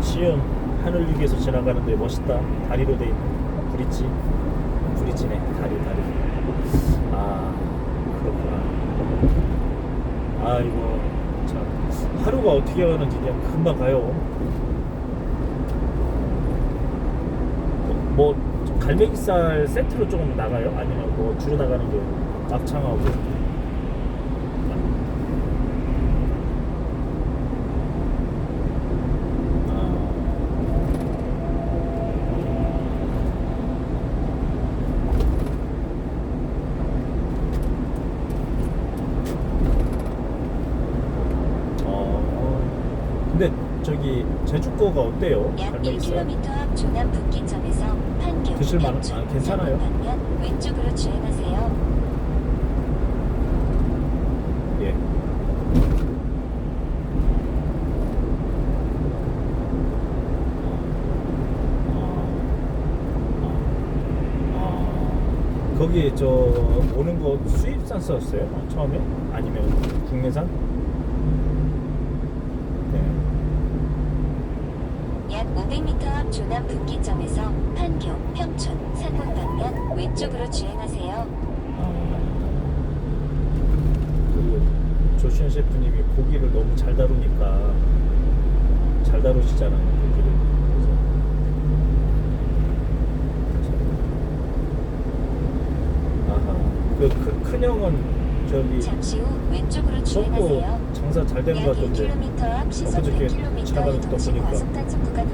지금 하늘 위에서 지나가는데 멋있다. 다리로 돼 있는 브릿지. 브릿지네. 다리 다리. 아 그렇구나. 아이고 참 하루가 어떻게 가는지 그냥 금방 가요. 뭐 갈매기살 세트로 조금 나가요? 아니면 뭐 주로 나가는 게 막창하고 어, 근데 저기 제주 거가 어때요? 약 갈매기살? 1km 앞 조남 분기점에서 판교 드실 만- 평촌, 아, 괜찮아요? 왼쪽으로 주행하세요. 예. 아, 거기 저 오는 거 수입산 썼어요? 처음에? 아니면 국내산? 네. 약 500m 앞 조남 분기점에서 판교 평촌 상공 방면 왼쪽으로 주행하세요. 아, 그리고 조시현 셰프님이 고기를 너무 잘 다루니까 잘 다루시잖아요 고기를 그래서 참. 아하 그, 그 큰형은 저기 잠시 후 왼쪽으로 속보 주행하세요. 장사 잘 되는 것약 같던데 1km 앞 시속 엊그저께 100km 차가 이동 시 보니까. 과속 단속 구간